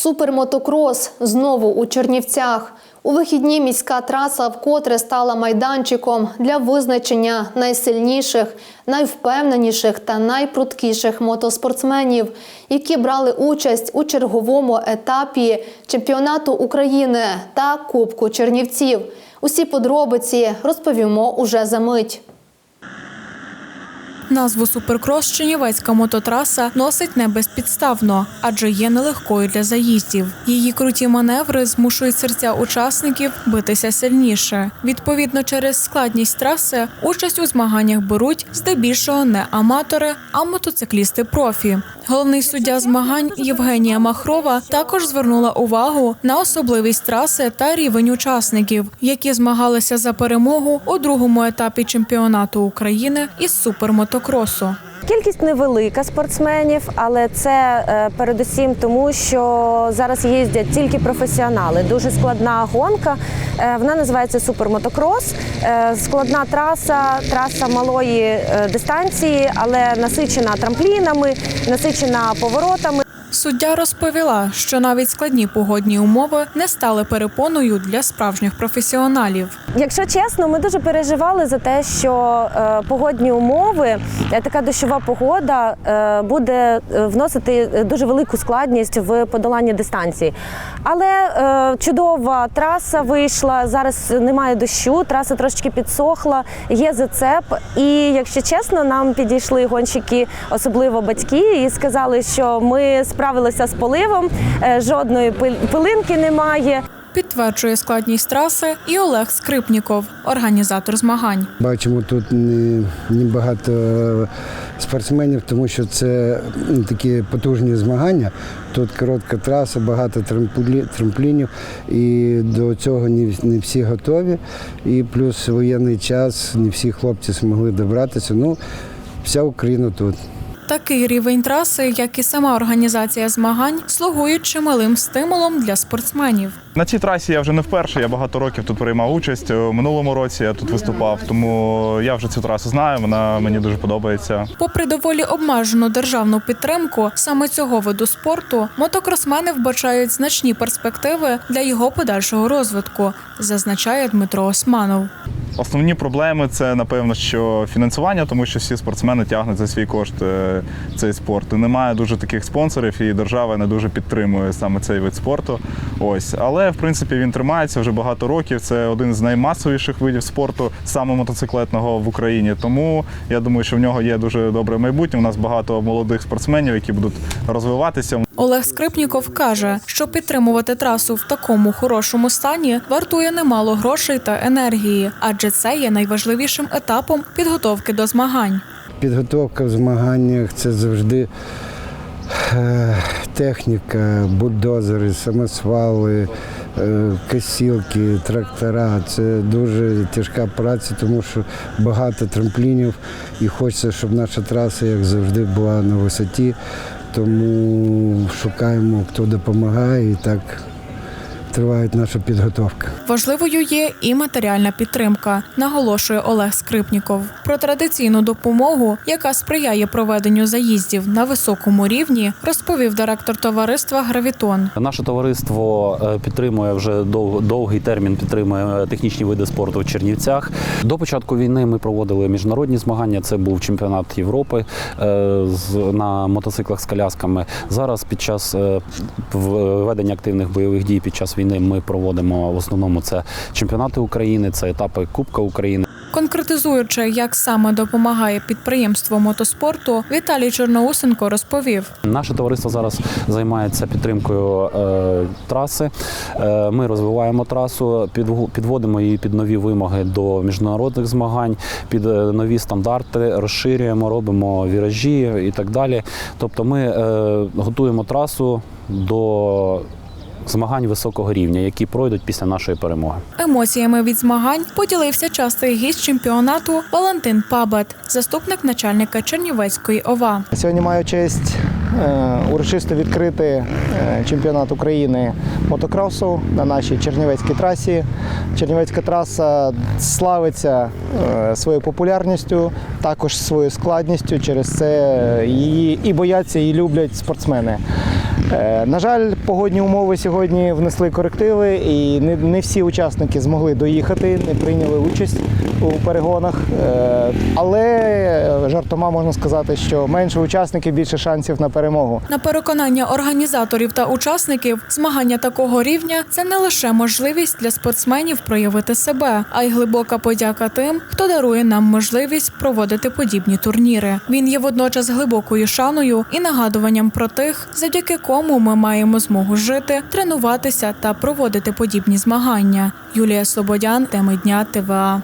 Супермотокрос знову у Чернівцях. У вихідні міська траса вкотре стала майданчиком для визначення найсильніших, найвпевненіших та найпруткіших мотоспортсменів, які брали участь у черговому етапі чемпіонату України та Кубку Чернівців. Усі подробиці розповімо уже за мить. Назву Суперкрос Чернівецька мототраса носить не безпідставно, адже є нелегкою для заїздів. Її круті маневри змушують серця учасників битися сильніше. Відповідно, через складність траси участь у змаганнях беруть здебільшого не аматори, а мотоциклісти профі. Головний суддя змагань Євгенія Махрова також звернула увагу на особливість траси та рівень учасників, які змагалися за перемогу у другому етапі чемпіонату України із супермотокросу. Кількість невелика спортсменів, але це е, передусім тому, що зараз їздять тільки професіонали. Дуже складна гонка. Е, Вона називається супермотокрос. Е, Складна траса, траса малої дистанції, але насичена трамплінами, насичена поворотами. Суддя розповіла, що навіть складні погодні умови не стали перепоною для справжніх професіоналів. Якщо чесно, ми дуже переживали за те, що погодні умови, така дощова погода е, буде е, вносити дуже велику складність в подоланні дистанції. Але е, чудова траса вийшла. Зараз немає дощу, траса трошечки підсохла, є зацеп. І якщо чесно, нам підійшли гонщики, особливо батьки, і сказали, що ми справилися з поливом, е, жодної пил- пилинки немає. Підтверджує складність траси і Олег Скрипніков, організатор змагань. Бачимо тут не, не багато спортсменів, тому що це такі потужні змагання. Тут коротка траса, багато трамплінів, і до цього не всі готові. І плюс воєнний час, не всі хлопці змогли добратися. Ну, вся Україна тут. Такий рівень траси, як і сама організація змагань, слугують чималим стимулом для спортсменів. На цій трасі я вже не вперше. Я багато років тут приймав участь. У минулому році я тут виступав, тому я вже цю трасу знаю. Вона мені дуже подобається. Попри доволі обмежену державну підтримку саме цього виду спорту, мотокросмени вбачають значні перспективи для його подальшого розвитку, зазначає Дмитро Османов. Основні проблеми це напевно, що фінансування, тому що всі спортсмени тягнуть за свій кошт е, цей спорт. І Немає дуже таких спонсорів, і держава не дуже підтримує саме цей вид спорту. Ось, але в принципі він тримається вже багато років. Це один з наймасовіших видів спорту, саме мотоциклетного в Україні. Тому я думаю, що в нього є дуже добре майбутнє. У нас багато молодих спортсменів, які будуть розвиватися. Олег Скрипніков каже, що підтримувати трасу в такому хорошому стані вартує немало грошей та енергії, адже це є найважливішим етапом підготовки до змагань. Підготовка в змаганнях це завжди е, техніка, бульдозери, самосвали, е, косілки, трактора. Це дуже тяжка праця, тому що багато трамплінів і хочеться, щоб наша траса, як завжди, була на висоті. Тому шукаємо, хто допомагає, і так триває наша підготовка. Важливою є і матеріальна підтримка, наголошує Олег Скрипніков. Про традиційну допомогу, яка сприяє проведенню заїздів на високому рівні, розповів директор товариства Гравітон. Наше товариство е, підтримує вже дов- довгий термін, підтримує технічні види спорту в Чернівцях. До початку війни ми проводили міжнародні змагання. Це був чемпіонат Європи е, з- на мотоциклах з колясками. Зараз під час е, в- ведення активних бойових дій під час війни ми проводимо в основному це чемпіонати України, це етапи Кубка України. Конкретизуючи, як саме допомагає підприємство мотоспорту, Віталій Чорноусенко розповів. Наше товариство зараз займається підтримкою е, траси. Е, ми розвиваємо трасу, підву- підводимо її під нові вимоги до міжнародних змагань, під е, нові стандарти, розширюємо, робимо віражі і так далі. Тобто, ми е, готуємо трасу до змагань високого рівня, які пройдуть після нашої перемоги. Емоціями від змагань поділився частий гість чемпіонату Валентин Пабат, заступник начальника Чернівецької ОВА. Сьогодні маю честь е, урочисто відкрити е, чемпіонат України мотокросу на нашій Чернівецькій трасі. Чернівецька траса славиться е, своєю популярністю, також своєю складністю. Через це її і бояться, і люблять спортсмени. Е, На жаль, погодні умови сьогодні внесли корективи, і не, всі учасники змогли доїхати, не прийняли участь у перегонах. Е, Але жартома можна сказати, що менше учасників, більше шансів на перемогу. На переконання організаторів та учасників, змагання такого рівня це не лише можливість для спортсменів проявити себе, а й глибока подяка тим, хто дарує нам можливість проводити подібні турніри. Він є водночас глибокою шаною і нагадуванням про тих, завдяки кому ми маємо змогу жити, тренуватися та проводити подібні змагання. Юлія Слободян, теми дня ТВА.